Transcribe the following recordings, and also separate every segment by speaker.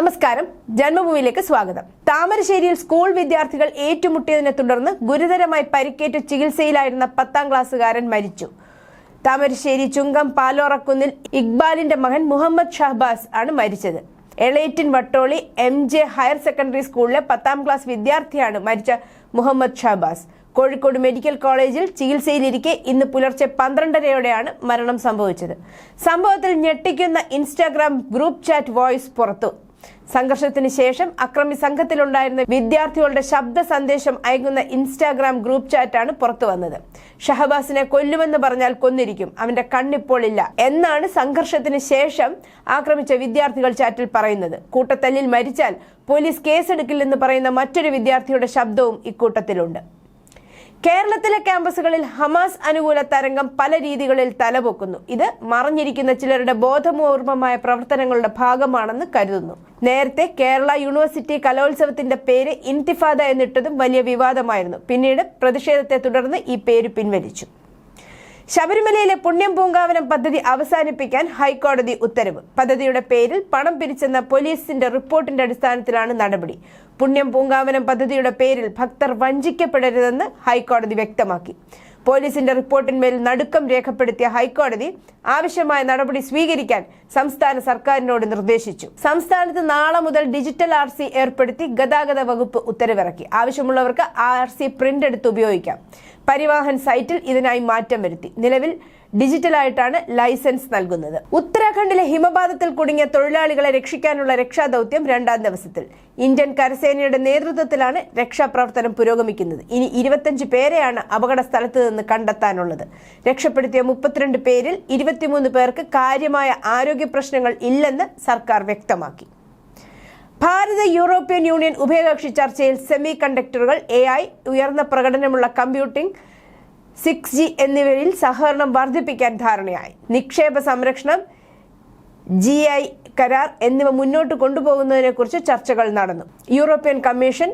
Speaker 1: നമസ്കാരം ജന്മഭൂമിയിലേക്ക് സ്വാഗതം താമരശ്ശേരിയിൽ സ്കൂൾ വിദ്യാർത്ഥികൾ ഏറ്റുമുട്ടിയതിനെ തുടർന്ന് ഗുരുതരമായി പരിക്കേറ്റ് ചികിത്സയിലായിരുന്ന പത്താം ക്ലാസ്സുകാരൻ മരിച്ചു താമരശ്ശേരി ചുങ്കം പാലോറക്കുന്നിൽ ഇക്ബാലിന്റെ മകൻ മുഹമ്മദ് ഷഹബാസ് ആണ് മരിച്ചത് എളേറ്റിൻ Vattoli M J higher secondary സ്കൂളിലെ പത്താം ക്ലാസ് വിദ്യാർത്ഥിയാണ് മരിച്ച മുഹമ്മദ് ഷഹബാസ് കോഴിക്കോട് മെഡിക്കൽ കോളേജിൽ ചികിത്സയിലിരിക്കെ ഇന്ന് പുലർച്ചെ പന്ത്രണ്ടരയോടെയാണ് മരണം സംഭവിച്ചത് സംഭവത്തിൽ ഞെട്ടിക്കുന്ന ഇൻസ്റ്റാഗ്രാം ഗ്രൂപ്പ് ചാറ്റ് വോയിസ് പുറത്തു സംഘർഷത്തിന് ശേഷം അക്രമി സംഘത്തിലുണ്ടായിരുന്ന വിദ്യാർത്ഥികളുടെ ശബ്ദ സന്ദേശം അയക്കുന്ന ഇൻസ്റ്റാഗ്രാം ഗ്രൂപ്പ് ചാറ്റാണ് വന്നത് ഷഹബാസിനെ കൊല്ലുമെന്ന് പറഞ്ഞാൽ കൊന്നിരിക്കും അവന്റെ കണ്ണിപ്പോൾ ഇല്ല എന്നാണ് സംഘർഷത്തിന് ശേഷം ആക്രമിച്ച വിദ്യാർത്ഥികൾ ചാറ്റിൽ പറയുന്നത് കൂട്ടത്തല്ലിൽ മരിച്ചാൽ പോലീസ് കേസെടുക്കില്ലെന്ന് പറയുന്ന മറ്റൊരു വിദ്യാർത്ഥിയുടെ ശബ്ദവും ഇക്കൂട്ടത്തിലുണ്ട് കേരളത്തിലെ ക്യാമ്പസുകളിൽ ഹമാസ് അനുകൂല തരംഗം പല രീതികളിൽ തലപൊക്കുന്നു ഇത് മറഞ്ഞിരിക്കുന്ന ചിലരുടെ ബോധപൂർവമായ പ്രവർത്തനങ്ങളുടെ ഭാഗമാണെന്ന് കരുതുന്നു നേരത്തെ കേരള യൂണിവേഴ്സിറ്റി കലോത്സവത്തിന്റെ പേര് ഇൻതിഫാദ എന്നിട്ടതും വലിയ വിവാദമായിരുന്നു പിന്നീട് പ്രതിഷേധത്തെ തുടർന്ന് ഈ പേര് പിൻവലിച്ചു ശബരിമലയിലെ പുണ്യം പൂങ്കാവനം പദ്ധതി അവസാനിപ്പിക്കാൻ ഹൈക്കോടതി ഉത്തരവ് പദ്ധതിയുടെ പേരിൽ പണം പിരിച്ചെന്ന പോലീസിന്റെ റിപ്പോർട്ടിന്റെ അടിസ്ഥാനത്തിലാണ് നടപടി പുണ്യം പൂങ്കാവനം പദ്ധതിയുടെ പേരിൽ ഭക്തർ വഞ്ചിക്കപ്പെടരുതെന്ന് ഹൈക്കോടതി വ്യക്തമാക്കി പോലീസിന്റെ റിപ്പോർട്ടിന്മേൽ നടുക്കം രേഖപ്പെടുത്തിയ ഹൈക്കോടതി ആവശ്യമായ നടപടി സ്വീകരിക്കാൻ സംസ്ഥാന സർക്കാരിനോട് നിർദ്ദേശിച്ചു സംസ്ഥാനത്ത് നാളെ മുതൽ ഡിജിറ്റൽ ആർ സി ഏർപ്പെടുത്തി ഗതാഗത വകുപ്പ് ഉത്തരവിറക്കി ആവശ്യമുള്ളവർക്ക് ആർ സി പ്രിന്റ് എടുത്ത് ഉപയോഗിക്കാം പരിവാഹൻ സൈറ്റിൽ ഇതിനായി മാറ്റം വരുത്തി നിലവിൽ ഡിജിറ്റലായിട്ടാണ് ലൈസൻസ് നൽകുന്നത് ഉത്തരാഖണ്ഡിലെ ഹിമപാതത്തിൽ കുടുങ്ങിയ തൊഴിലാളികളെ രക്ഷിക്കാനുള്ള രക്ഷാദൌത്യം രണ്ടാം ദിവസത്തിൽ ഇന്ത്യൻ കരസേനയുടെ നേതൃത്വത്തിലാണ് രക്ഷാപ്രവർത്തനം പുരോഗമിക്കുന്നത് ഇനി ഇരുപത്തഞ്ച് പേരെയാണ് അപകട സ്ഥലത്ത് നിന്ന് കണ്ടെത്താനുള്ളത് രക്ഷപ്പെടുത്തിയ മുപ്പത്തിരണ്ട് പേരിൽ ഇരുപത്തിമൂന്ന് പേർക്ക് കാര്യമായ ആരോഗ്യ പ്രശ്നങ്ങൾ ഇല്ലെന്ന് സർക്കാർ വ്യക്തമാക്കി ഭാരത യൂറോപ്യൻ യൂണിയൻ ഉഭയകക്ഷി ചർച്ചയിൽ സെമി കണ്ടക്ടറുകൾ എ ഉയർന്ന പ്രകടനമുള്ള കമ്പ്യൂട്ടിംഗ് സിക്സ് ജി എന്നിവയിൽ സഹകരണം വർദ്ധിപ്പിക്കാൻ ധാരണയായി നിക്ഷേപ സംരക്ഷണം ജി ഐ കരാർ എന്നിവ മുന്നോട്ട് കൊണ്ടുപോകുന്നതിനെക്കുറിച്ച് ചർച്ചകൾ നടന്നു European commission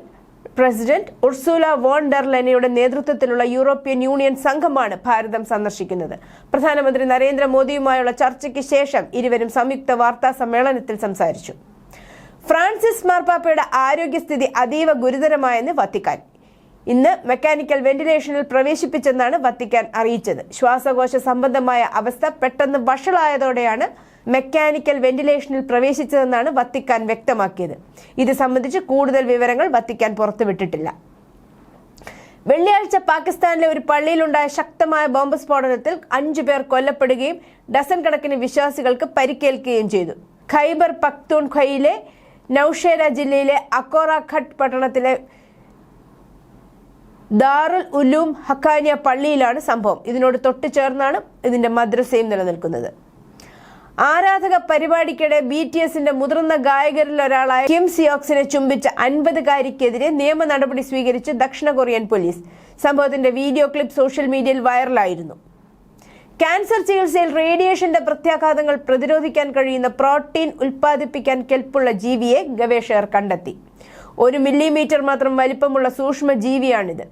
Speaker 1: president Ursula von ഡെർലനയുടെ നേതൃത്വത്തിലുള്ള യൂറോപ്യൻ യൂണിയൻ സംഘമാണ് ഭാരതം സന്ദർശിക്കുന്നത് പ്രധാനമന്ത്രി നരേന്ദ്രമോദിയുമായുള്ള ചർച്ചയ്ക്ക് ശേഷം ഇരുവരും സംയുക്ത വാർത്താ സമ്മേളനത്തിൽ സംസാരിച്ചു ഫ്രാൻസിസ് മാർപ്പാപ്പയുടെ ആരോഗ്യസ്ഥിതി അതീവ ഗുരുതരമായെന്ന് വത്തിക്കാൻ ഇന്ന് മെക്കാനിക്കൽ വെന്റിലേഷനിൽ പ്രവേശിപ്പിച്ചെന്നാണ് വത്തിക്കാൻ അറിയിച്ചത് ശ്വാസകോശ സംബന്ധമായ അവസ്ഥ പെട്ടെന്ന് വഷളായതോടെയാണ് മെക്കാനിക്കൽ വെന്റിലേഷനിൽ പ്രവേശിച്ചതെന്നാണ് വത്തിക്കാൻ വ്യക്തമാക്കിയത് ഇത് സംബന്ധിച്ച് കൂടുതൽ വിവരങ്ങൾ വത്തിക്കാൻ പുറത്തുവിട്ടിട്ടില്ല വെള്ളിയാഴ്ച പാകിസ്ഥാനിലെ ഒരു പള്ളിയിലുണ്ടായ ശക്തമായ ബോംബ് സ്ഫോടനത്തിൽ അഞ്ചു പേർ കൊല്ലപ്പെടുകയും ഡസൻ കണക്കിന് വിശ്വാസികൾക്ക് പരിക്കേൽക്കുകയും ചെയ്തു ഖൈബർ പക്തൂൺ ഖൈയിലെ നൌഷേര ജില്ലയിലെ അക്കോറ പട്ടണത്തിലെ ദാറുൽ ഉലൂം ഹക്കാനിയ പള്ളിയിലാണ് സംഭവം ഇതിനോട് തൊട്ട് ചേർന്നാണ് ഇതിന്റെ മദ്രസയും നിലനിൽക്കുന്നത് ആരാധക പരിപാടിക്കിടെ ബി ടി എസിന്റെ മുതിർന്ന ഗായകരിൽ ഒരാളായ കിം സിയോക്സിനെ ചുംബിച്ച അൻപതുകാരിക്കെതിരെ നിയമ നടപടി സ്വീകരിച്ച് ദക്ഷിണ കൊറിയൻ പോലീസ് സംഭവത്തിന്റെ വീഡിയോ ക്ലിപ്പ് സോഷ്യൽ മീഡിയയിൽ വൈറലായിരുന്നു ക്യാൻസർ ചികിത്സയിൽ റേഡിയേഷന്റെ പ്രത്യാഘാതങ്ങൾ പ്രതിരോധിക്കാൻ കഴിയുന്ന പ്രോട്ടീൻ ഉൽപ്പാദിപ്പിക്കാൻ കെൽപ്പുള്ള ജീവിയെ ഗവേഷകർ കണ്ടെത്തി ഒരു മില്ലിമീറ്റർ മാത്രം വലിപ്പമുള്ള സൂക്ഷ്മ ജീവിയാണിത്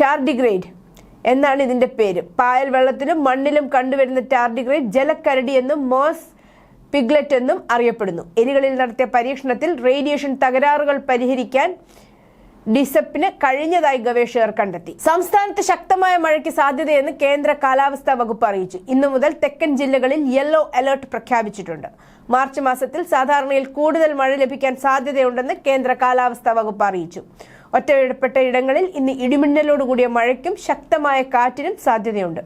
Speaker 1: ടാർഡിഗ്രേഡ് എന്നാണ് ഇതിൻ്റെ പേര് പായൽ വെള്ളത്തിലും മണ്ണിലും കണ്ടുവരുന്ന ടാർഡിഗ്രേഡ് ജലക്കരടി എന്നും മോസ് പിഗ്ലറ്റ് എന്നും അറിയപ്പെടുന്നു എലികളിൽ നടത്തിയ പരീക്ഷണത്തിൽ റേഡിയേഷൻ തകരാറുകൾ പരിഹരിക്കാൻ ഡിസപ്പിന് കഴിഞ്ഞതായി ഗവേഷകർ കണ്ടെത്തി സംസ്ഥാനത്ത് ശക്തമായ മഴയ്ക്ക് സാധ്യതയെന്ന് കേന്ദ്ര കാലാവസ്ഥാ വകുപ്പ് അറിയിച്ചു ഇന്നു മുതൽ തെക്കൻ ജില്ലകളിൽ യെല്ലോ അലർട്ട് പ്രഖ്യാപിച്ചിട്ടുണ്ട് മാർച്ച് മാസത്തിൽ സാധാരണയിൽ കൂടുതൽ മഴ ലഭിക്കാൻ സാധ്യതയുണ്ടെന്ന് കേന്ദ്ര കാലാവസ്ഥാ വകുപ്പ് അറിയിച്ചു ഒറ്റപ്പെട്ട ഇടങ്ങളിൽ ഇന്ന് ഇടിമിന്നലോടുകൂടിയ മഴയ്ക്കും ശക്തമായ കാറ്റിനും സാധ്യതയുണ്ട്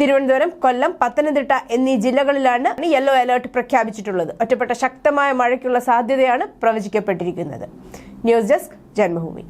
Speaker 1: തിരുവനന്തപുരം കൊല്ലം പത്തനംതിട്ട എന്നീ ജില്ലകളിലാണ് യെല്ലോ അലേർട്ട് പ്രഖ്യാപിച്ചിട്ടുള്ളത് ഒറ്റപ്പെട്ട ശക്തമായ മഴയ്ക്കുള്ള സാധ്യതയാണ് പ്രവചിക്കപ്പെട്ടിരിക്കുന്നത് ന്യൂസ് ഡെസ്ക് ജന്മഭൂമി